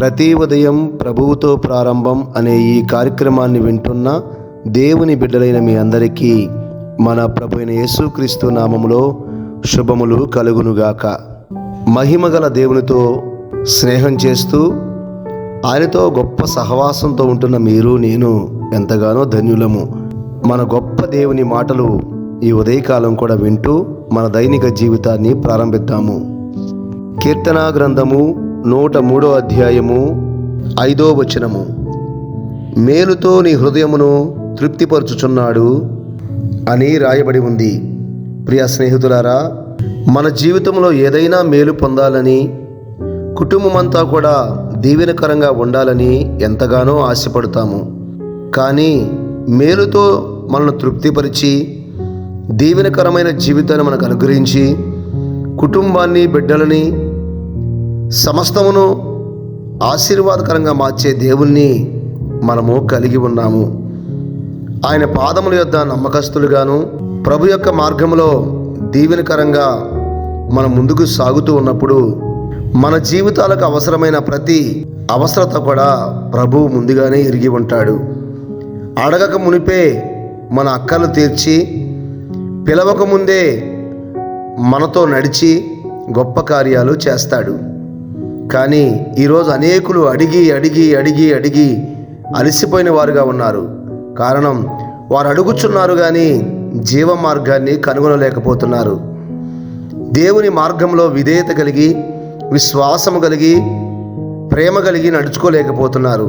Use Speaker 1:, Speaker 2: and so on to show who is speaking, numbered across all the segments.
Speaker 1: ప్రతి ఉదయం ప్రభువుతో ప్రారంభం అనే ఈ కార్యక్రమాన్ని వింటున్న దేవుని బిడ్డలైన మీ అందరికీ మన ప్రభు అయిన యేసుక్రీస్తు నామములో శుభములు కలుగునుగాక. మహిమగల దేవునితో స్నేహం చేస్తూ ఆయనతో గొప్ప సహవాసంతో ఉంటున్న మీరు నేను ఎంతగానో ధన్యులము. మన గొప్ప దేవుని మాటలు ఈ ఉదయకాలం కూడా వింటూ మన దైనిక జీవితాన్ని ప్రారంభిద్దాము. కీర్తనా గ్రంథము నూట మూడో అధ్యాయము ఐదో వచనము. మేలుతో నీ హృదయమును తృప్తిపరచుచున్నాడు అని రాయబడి ఉంది. ప్రియ స్నేహితులారా మన జీవితంలో ఏదైనా మేలు పొందాలని కుటుంబమంతా కూడా దీవెనకరంగా ఉండాలని ఎంతగానో ఆశపడతాము. కానీ మేలుతో మనల్ని తృప్తిపరిచి దీవెనకరమైన జీవితాన్ని మనకు అనుగ్రహించి కుటుంబాన్ని బిడ్డలని సమస్తమును ఆశీర్వాదకరంగా మార్చే దేవుణ్ణి మనము కలిగి ఉన్నాము. ఆయన పాదముల యొద్ద నమ్మకస్తులుగాను ప్రభు యొక్క మార్గంలో దీవెనకరంగా మనం ముందుకు సాగుతూ ఉన్నప్పుడు మన జీవితాలకు అవసరమైన ప్రతి అవసరత కూడా ప్రభు ముందుగానే ఎరిగి ఉంటాడు. అడగక మునిపే మన అక్కలు తీర్చి పిలవక ముందే మనతో నడిచి గొప్ప కార్యాలు చేస్తాడు. కానీ ఈరోజు అనేకులు అడిగి అడిగి అడిగి అడిగి అలసిపోయిన వారుగా ఉన్నారు. కారణం వారు అడుగుచున్నారు కానీ జీవ మార్గాన్ని కనుగొనలేకపోతున్నారు. దేవుని మార్గంలో విధేయత కలిగి విశ్వాసము కలిగి ప్రేమ కలిగి నడుచుకోలేకపోతున్నారు.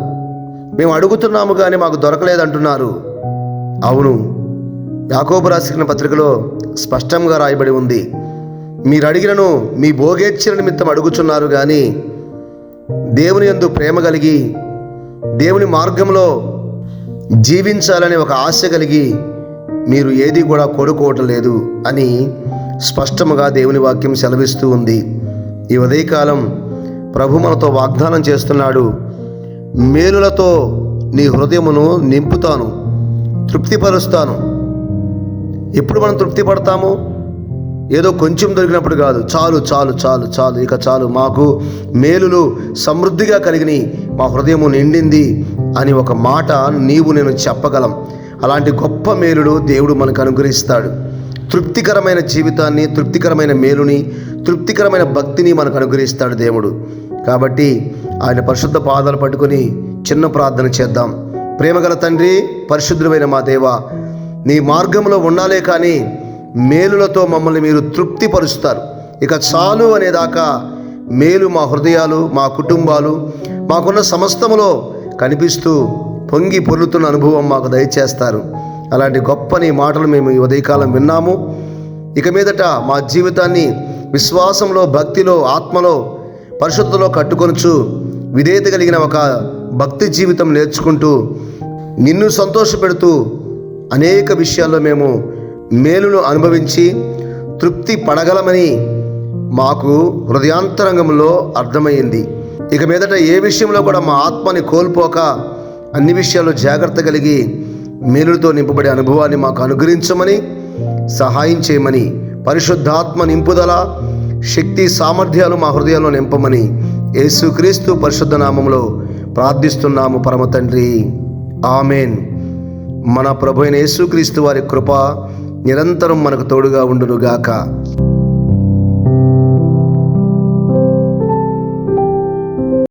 Speaker 1: మేము అడుగుతున్నాము కానీ మాకు దొరకలేదంటున్నారు. అవును యాకోబు రాసిన పత్రికలో స్పష్టంగా రాయబడి ఉంది. మీరు అడిగినను మీ భోగేచ్ఛల నిమిత్తం అడుగుచున్నారు కానీ దేవుని యందు ప్రేమ కలిగి దేవుని మార్గంలో జీవించాలనే ఒక ఆశ కలిగి మీరు ఏది కూడా కోరుకోవటం లేదు అని స్పష్టముగా దేవుని వాక్యం సెలవిస్తూ ఉంది. ఈ ఉదయకాలం ప్రభు మనతో వాగ్దానం చేస్తున్నాడు మేలులతో నీ హృదయమును నింపుతాను తృప్తిపరుస్తాను. ఎప్పుడు మనం తృప్తి పడతాము ఏదో కొంచెం దొరికినప్పుడు కాదు చాలు చాలు చాలు చాలు ఇక చాలు మాకు మేలులు సమృద్ధిగా కలిగిన మా హృదయము నిండింది అని ఒక మాట నీవు నేను చెప్పగలం. అలాంటి గొప్ప మేలుడు దేవుడు మనకు అనుగ్రహిస్తాడు. తృప్తికరమైన జీవితాన్ని తృప్తికరమైన మేలుని తృప్తికరమైన భక్తిని మనకు అనుగ్రహిస్తాడు దేవుడు. కాబట్టి ఆయన పరిశుద్ధ పాదాలు పట్టుకొని చిన్న ప్రార్థన చేద్దాం. ప్రేమగల తండ్రి పరిశుద్ధమైన మా దేవ నీ మార్గంలో ఉండాలే కానీ మేలులతో మమ్మల్ని మీరు తృప్తిపరుస్తారు. ఇక చాలు అనేదాకా మేలు మా హృదయాలు మా కుటుంబాలు మాకున్న సమస్తములో కనిపిస్తూ పొంగి పొర్లుతున్న అనుభవం మాకు దయచేస్తారు. అలాంటి గొప్ప నీ మాటలు మేము ఈ ఉదయకాలం విన్నాము. ఇక మీదట మా జీవితాన్ని విశ్వాసంలో భక్తిలో ఆత్మలో పరిశుద్ధలో కట్టుకొనుచు విధేయత కలిగిన ఒక భక్తి జీవితం నేర్చుకుంటూ నిన్ను సంతోషపెడుతూ అనేక విషయాల్లో మేము మేలును అనుభవించి తృప్తి పడగలమని మాకు హృదయాంతరంగంలో అర్థమైంది. ఇక మీదట ఏ విషయంలో కూడా మా ఆత్మని కోల్పోక అన్ని విషయాల్లో జాగ్రత్త కలిగి మేలుతో నింపబడే అనుభవాన్ని మాకు అనుగ్రహించమని సహాయం చేయమని పరిశుద్ధాత్మ నింపుదల శక్తి సామర్థ్యాలు మా హృదయంలో నింపమని యేసుక్రీస్తు పరిశుద్ధ నామంలో ప్రార్థిస్తున్నాము పరమ తండ్రి. ఆమెన్. మన ప్రభు అయిన యేసుక్రీస్తు వారి కృప నిరంతరం మనకు తోడుగా ఉండునుగాక.